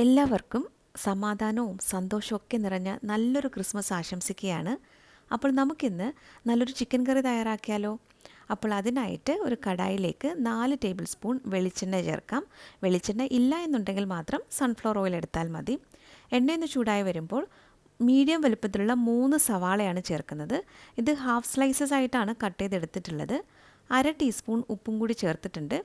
എല്ലാവർക്കും സമാധാനവും സന്തോഷവും ഒക്കെ നിറഞ്ഞ നല്ലൊരു ക്രിസ്മസ് ആശംസിക്കുകയാണ്. അപ്പോൾ നമുക്കിന്ന് നല്ലൊരു ചിക്കൻ കറി തയ്യാറാക്കിയാലോ? അപ്പോൾ അതിനായിട്ട് ഒരു കടായിലേക്ക് നാല് ടേബിൾ സ്പൂൺ വെളിച്ചെണ്ണ ചേർക്കാം. വെളിച്ചെണ്ണ ഇല്ല എന്നുണ്ടെങ്കിൽ മാത്രം സൺഫ്ലവർ ഓയിൽ എടുത്താൽ മതി. എണ്ണയൊന്ന് ചൂടായി വരുമ്പോൾ മീഡിയം വലുപ്പത്തിലുള്ള മൂന്ന് സവാളയാണ് ചേർക്കുന്നത്. ഇത് ഹാഫ് സ്ലൈസസ് ആയിട്ടാണ് കട്ട് ചെയ്തെടുത്തിട്ടുള്ളത്. അര ടീസ്പൂൺ ഉപ്പും കൂടി ചേർത്തിട്ടുണ്ട്.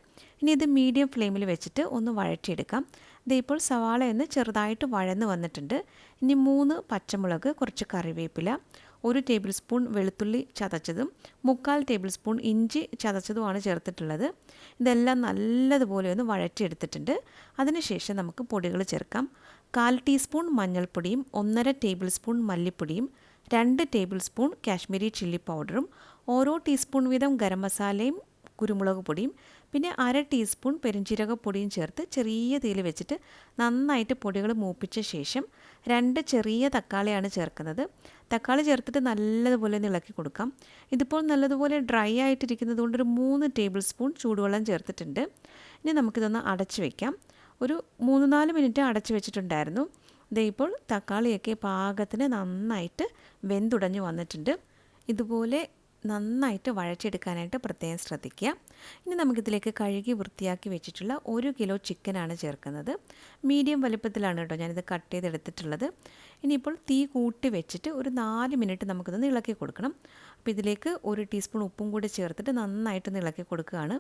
ഇനി ഇത് മീഡിയം ഫ്ലെയിമിൽ വെച്ചിട്ട് ഒന്ന് വഴറ്റിയെടുക്കാം. ഇതിപ്പോൾ സവാള എന്ന് ചെറുതായിട്ട് വഴന്ന് വന്നിട്ടുണ്ട്. ഇനി മൂന്ന് പച്ചമുളക് കുറച്ച് കറിവേപ്പില ഒരു ടേബിൾ സ്പൂൺ വെളുത്തുള്ളി ചതച്ചതും മുക്കാൽ ടേബിൾ സ്പൂൺ ഇഞ്ചി ചതച്ചതുമാണ് ചേർത്തിട്ടുള്ളത്. ഇതെല്ലാം നല്ലതുപോലെ ഒന്ന് വഴറ്റിയെടുത്തിട്ടുണ്ട്. അതിനുശേഷം നമുക്ക് പൊടികൾ ചേർക്കാം. കാൽ ടീസ്പൂൺ മഞ്ഞൾപ്പൊടിയും ഒന്നര ടേബിൾ സ്പൂൺ മല്ലിപ്പൊടിയും രണ്ട് ടേബിൾ സ്പൂൺ കാശ്മീരി ചില്ലി പൗഡറും ഓരോ ടീസ്പൂൺ വീതം ഗരം മസാലയും കുരുമുളക് പൊടിയും പിന്നെ അര ടീസ്പൂൺ പെരിഞ്ചീരക പൊടിയും ചേർത്ത് ചെറിയ തീയിൽ വെച്ചിട്ട് നന്നായിട്ട് പൊടികൾ മൂപ്പിച്ച ശേഷം രണ്ട് ചെറിയ തക്കാളിയാണ് ചേർക്കുന്നത്. തക്കാളി ചേർത്തിട്ട് നല്ലതുപോലെ ഒന്ന് ഇളക്കി കൊടുക്കാം. ഇതിപ്പോൾ നല്ലതുപോലെ ഡ്രൈ ആയിട്ടിരിക്കുന്നത് കൊണ്ട് ഒരു മൂന്ന് ടേബിൾ സ്പൂൺ ചൂടുവെള്ളം ചേർത്തിട്ടുണ്ട്. ഇനി നമുക്കിതൊന്ന് അടച്ചു വയ്ക്കാം ഒരു മൂന്ന് നാല് മിനിറ്റ് അടച്ചു വെച്ചിട്ടുണ്ടായിരുന്നു. ദേ ഇപ്പോൾ തക്കാളിയൊക്കെ പാകത്തിന് നന്നായിട്ട് വെന്തുടഞ്ഞു വന്നിട്ടുണ്ട്. ഇതുപോലെ നന്നായിട്ട് വഴച്ചെടുക്കാനായിട്ട് പ്രത്യേകം ശ്രദ്ധിക്കുക. ഇനി നമുക്കിതിലേക്ക് കഴുകി വൃത്തിയാക്കി വെച്ചിട്ടുള്ള ഒരു കിലോ ചിക്കനാണ് ചേർക്കുന്നത്. മീഡിയം വലുപ്പത്തിലാണ് കേട്ടോ ഞാനിത് കട്ട് ചെയ്തെടുത്തിട്ടുള്ളത്. ഇനിയിപ്പോൾ തീ കൂട്ടി വെച്ചിട്ട് ഒരു നാല് മിനിറ്റ് നമുക്കിതൊന്ന് ഇളക്കി കൊടുക്കണം. അപ്പോൾ ഇതിലേക്ക് ഒരു ടീസ്പൂൺ ഉപ്പും കൂടി ചേർത്തിട്ട് നന്നായിട്ടൊന്ന് ഇളക്കി കൊടുക്കുകയാണ്.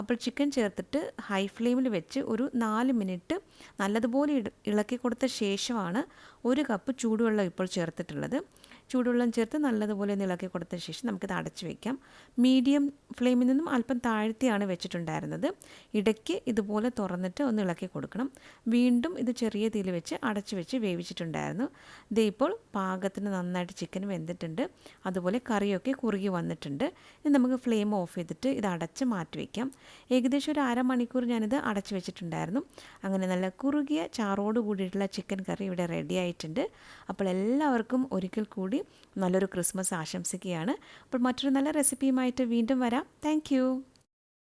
അപ്പോൾ ചിക്കൻ ചേർത്തിട്ട് ഹൈ ഫ്ലെയിമിൽ വെച്ച് ഒരു നാല് മിനിറ്റ് നല്ലതുപോലെ ഇളക്കി കൊടുത്ത ശേഷമാണ് ഒരു കപ്പ് ചൂടുവെള്ളം ഇപ്പോൾ ചേർത്തിട്ടുള്ളത്. ചൂടുവെള്ളം ചേർത്ത് നല്ലതുപോലെ ഒന്ന് ഇളക്കി കൊടുത്ത ശേഷം നമുക്കിത് അടച്ചു വയ്ക്കാം മീഡിയം ഫ്ലെയിമിൽ നിന്നും അല്പം താഴ്ത്തിയാണ് വെച്ചിട്ടുണ്ടായിരുന്നത്. ഇടയ്ക്ക് ഇതുപോലെ തുറന്നിട്ട് ഒന്ന് ഇളക്കി കൊടുക്കണം. വീണ്ടും ഇത് ചെറിയ തീയിൽ വെച്ച് അടച്ചു വെച്ച് വേവിച്ചിട്ടുണ്ടായിരുന്നു. ഇതേ ഇപ്പോൾ പാകത്തിന് നന്നായിട്ട് ചിക്കൻ വെന്തിട്ടുണ്ട്. അതുപോലെ കറിയൊക്കെ കുറുകി വന്നിട്ടുണ്ട്. ഇനി നമുക്ക് ഫ്ലെയിം ഓഫ് ചെയ്തിട്ട് ഇത് അടച്ച് മാറ്റി വയ്ക്കാം ഏകദേശം ഒരു അരമണിക്കൂർ ഞാനിത് അടച്ചു വെച്ചിട്ടുണ്ടായിരുന്നു. അങ്ങനെ നല്ല കുറുകിയ ചാറോട് കൂടിയിട്ടുള്ള ചിക്കൻ കറി ഇവിടെ റെഡി ആയിട്ടുണ്ട്. അപ്പോൾ എല്ലാവർക്കും ഒരിക്കൽ കൂടി നല്ലൊരു ക്രിസ്മസ് ആശംസിക്കുകയാണ്. അപ്പോൾ മറ്റൊരു നല്ല റെസിപ്പിയുമായിട്ട് വീണ്ടും വരാം. താങ്ക്